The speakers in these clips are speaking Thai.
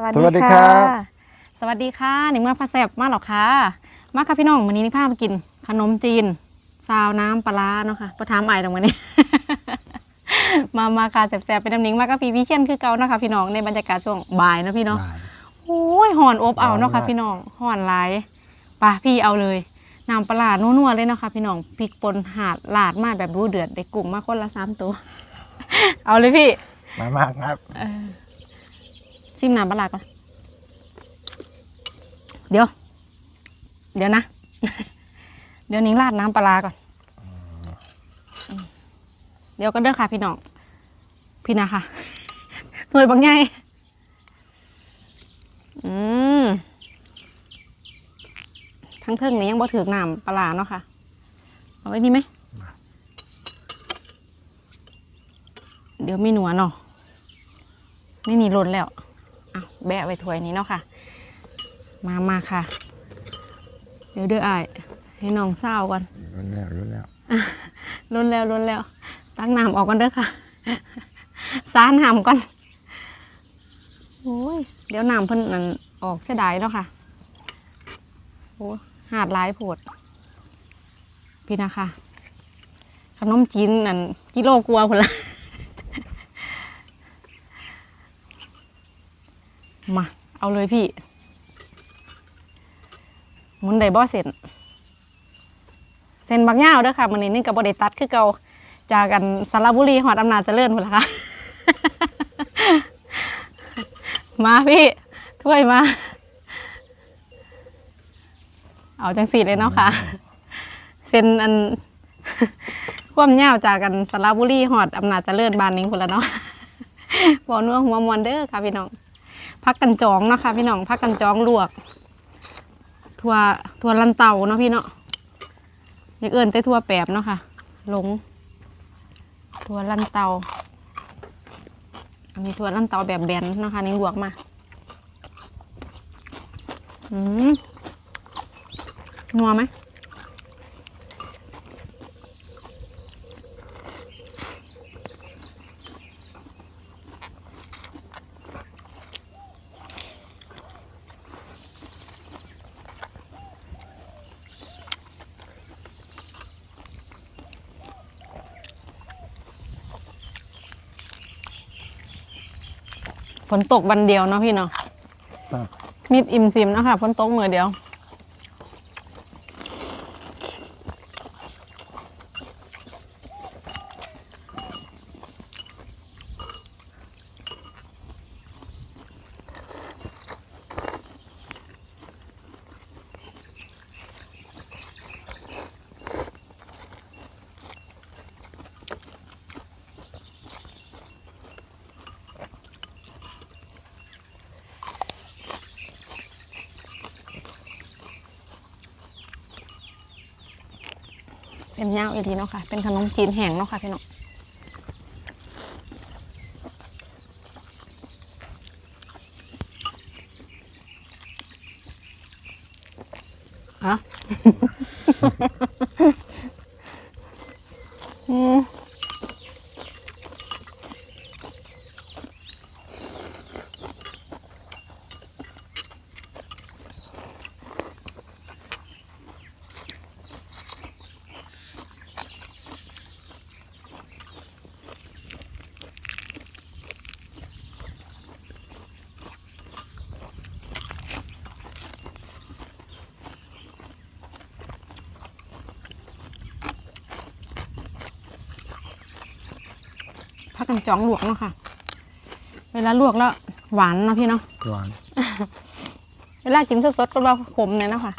สวัสสวัสดีดีครัค่ะ บ สวัสดีค่ะหนิงมาพาแซบมาหรอคะมาค่ะพี่น้องวันนี้นิพามากิน ขนมจีน ซาวน้ำปลาร้าเนาะค่ะประทามไอตรงวันนี้ มามาค่ะแสบๆเป็นน้ำหนิงมากับพี่วิเชียนคือเก่าเนาะค่ะพี่น้องในบรรยากาศช่วงบ่ายเนาะพี่เนาะบ่ายโอ้ยห่อนอบเอาเนาะร้อนค่ะมาก พี่น้องห่อนหลายไป่ะพี่เอาเลยน้ำปลาร้านัวๆเลยเนาะค่ะพี่น้องพริกป่นหาดลาดมาแบบรู้เดือดได้กุ้งมาคนละสามตัว เอาเลยพี่ มามากครับ เออ ซิมน้ำปลาร้าก่อน เดี๋ยว เดี๋ยวนะ เดี๋ยวนิ้งราดน้ำปลาร้าก่อนอืมเดี๋ยวก็เด้อค่ะพี่น้อง พี่นาค่ะหน่วยบางไงอืมทั้งเทิงนี้ยังบ่ถือน้ำปลาร้าเนาะค่ะ เอาไว้นี่ไหม เดี๋ยวมีหนัวเนาะไม่มีล้นแล้วอะ แบะไว้ถ้วยนี้เนาะค่ะ มามาค่ะ เดี๋ยวเด้ออ้ายให้น้องเศร้าก่อนรุนแล้วรุนแล้วล้นแล้วล้นแล้ว ตั้งน้ำออกก่อนเด้อค่ะซาน้ำก่อนโอ้ยเดี๋ยวน้ำเพิ่นนั่นออกเสียดายเนาะค่ะโอ้หาดหลายโพดพี่นะคะขนมจีนนั่นกิโลกลัวาพุ่นละ มา เอาเลยพี่ หมุนได้บ่เสร็จเส้นบางย่าวเด้อค่ะมันนี้นึงกับบไดตัดคือเก่าจากกันสระบุรีหอดอำนาจเจริญพุ่นละค่ะ มาพี่ถ้วยมา เอาจังสีเลยเนาะค่ะ เส้นอันความยาวจากกันสระบุรีหอดอำนาจเจริญบานนิงพุ่นละเนาะบอนัวหัวมวนเด้อค่ะพี่น้อง พักกันจองเนาะค่ะพี่น้องพักกันจองลวกทัวทัวลันเตาเนาะพี่เนาะอยากเอินแต่ทัวแปบเนาะค่ะลงทัวลันเตาอันนี้ทัวลันเตาแบบแบนเนาะค่ะนี่ลวกมาอืมนัวไหม ฝนตกวันเดียวเนาะพี่เนาะครับมิดอิ่มซิมเนาะค่ะฝนตกมือเดียว เป็นย่าอีกทีเนาะค่ะ เป็นขนมจีนแห้งเนาะค่ะพี่น้องฮ พักกันจองลวกเนาะค่ะ เวลาลวกแล้วหวานเนาะพี่เนาะ หวาน เวลากินสดๆก็ว่าขมเนี่ยนะคะ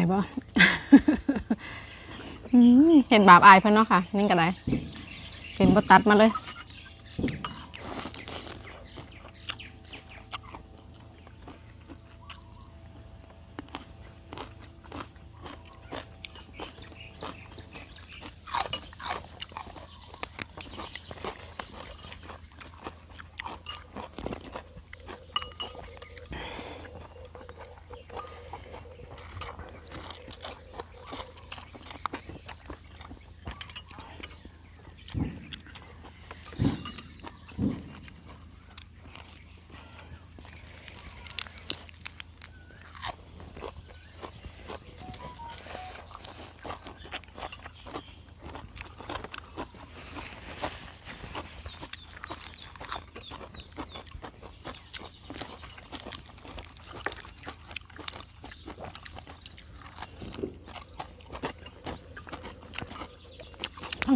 ไหนบ่เห็นบาปอายเพิ่นเนาะค่ะ นี่ก็ได้เห็นบ่ตัดมาเลย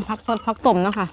พักสดพักต้มเนาะค่ะ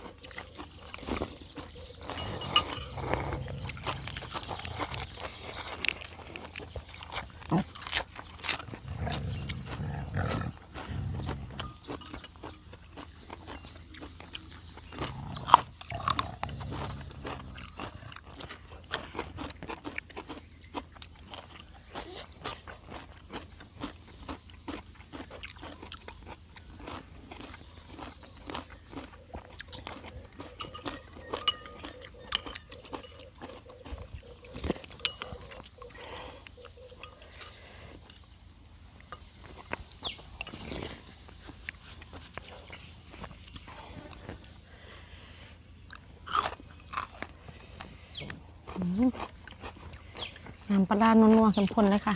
น้ำปลาด้านัวๆเข้มข้นเลยค่ะ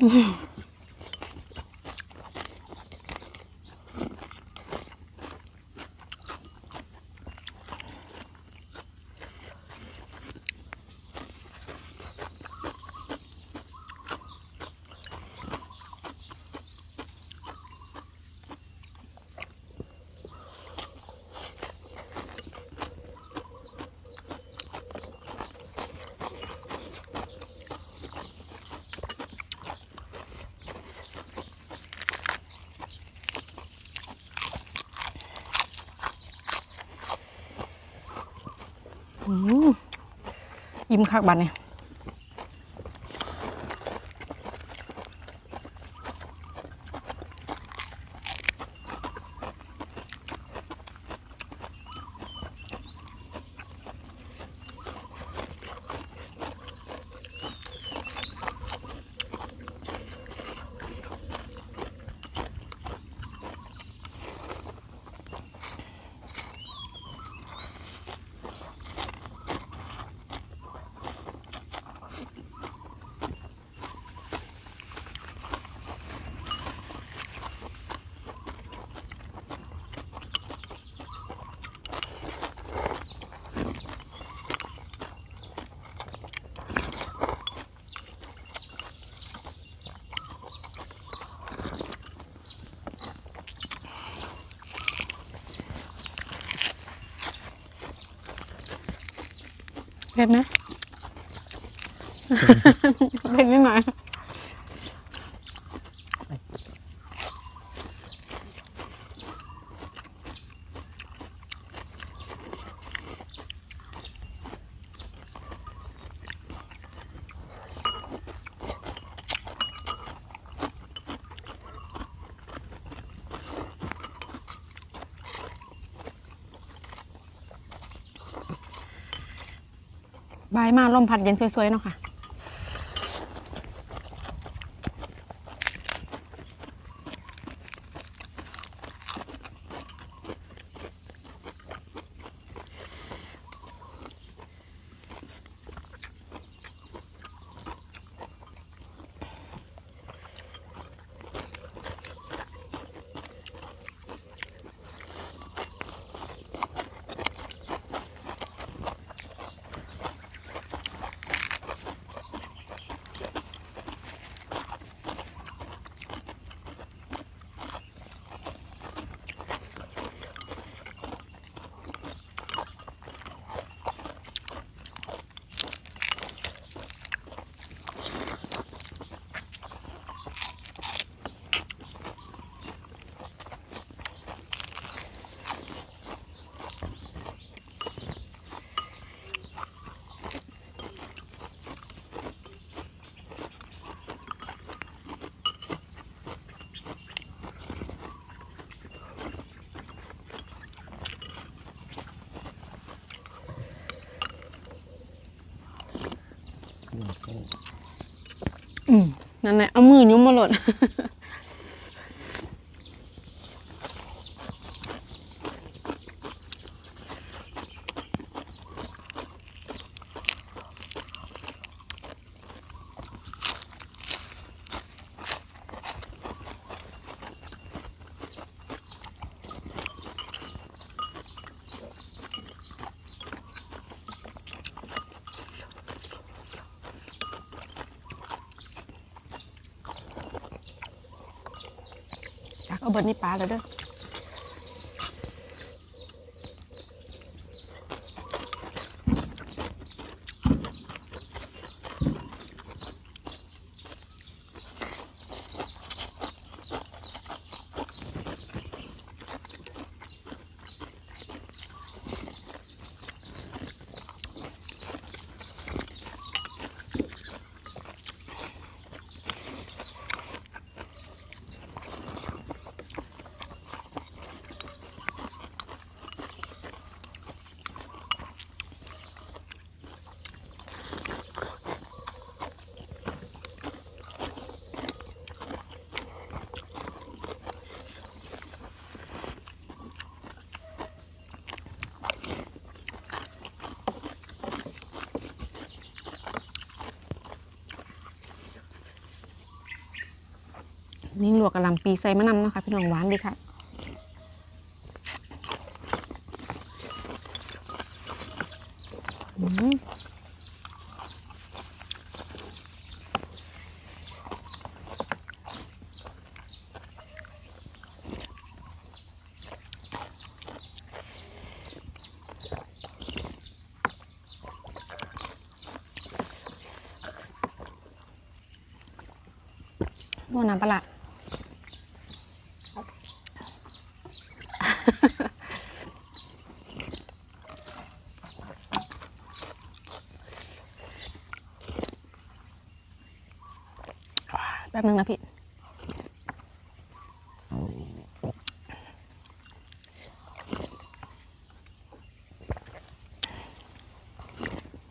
อื อิ่มคักบัดเนี่ย เผ็ดไหม เผ็ดนิดหน่อย บายมาลมพัดเย็นสวยๆเนาะค่ะ นั่นแหละเอามือยุ้มมาหล่น เอาเบิร์นี่ปลาแล้วเด้อ นี่ลวกกะหล่ำปีใส่มะนำเนาะคะพี่น้องหวานดีค่ะอืมน้ำปลาร้า แป๊บนึงนะพี่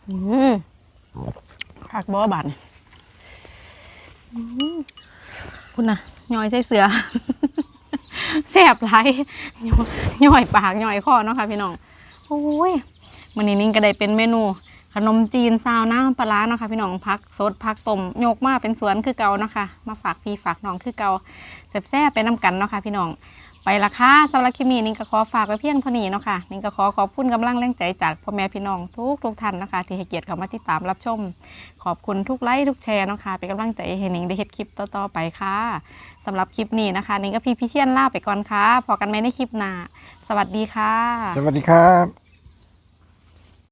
อืมผักบอบานอืมคุณนะย่อยใส่เสือแสบไหลายย่อยย่อยปากย่อยคอเนาะค่ะพี่น้อง โอ้ย มันนี้นิ่งก็ได้เป็นเมนู ขนมจีนซาวน้ำปลาร้าเนาะค่ะพี่น้องพักสดพักต้มโยกมาเป็นสวนคือเก่าเนาะค่ะมาฝากพี่ฝากน้องคือเก่าแซ่บๆไปน้ำกันเนาะค่ะพี่น้องไปละค่ะสำหรับคลิปนี้นิ่งก็ขอฝากไว้เพียงเท่านี้เนาะค่ะนิ่งก็ขอขอบคุณกำลังแรงใจจากพ่อแม่พี่น้องทุกทุกท่านนะคะที่ให้เกียรติเข้ามาติดตามรับชม ขอบคุณทุกไลค์ทุกแชร์เนาะค่ะเป็นกำลังใจให้นิ่งได้เฮ็ดคลิปต่อๆไปค่ะสำหรับคลิปนี้นะคะ นิ่งก็พี่พี่เชียนลาไปก่อนค่ะพอกันไหมในคลิปหน้าสวัสดีค่ะ สวัสดีครับ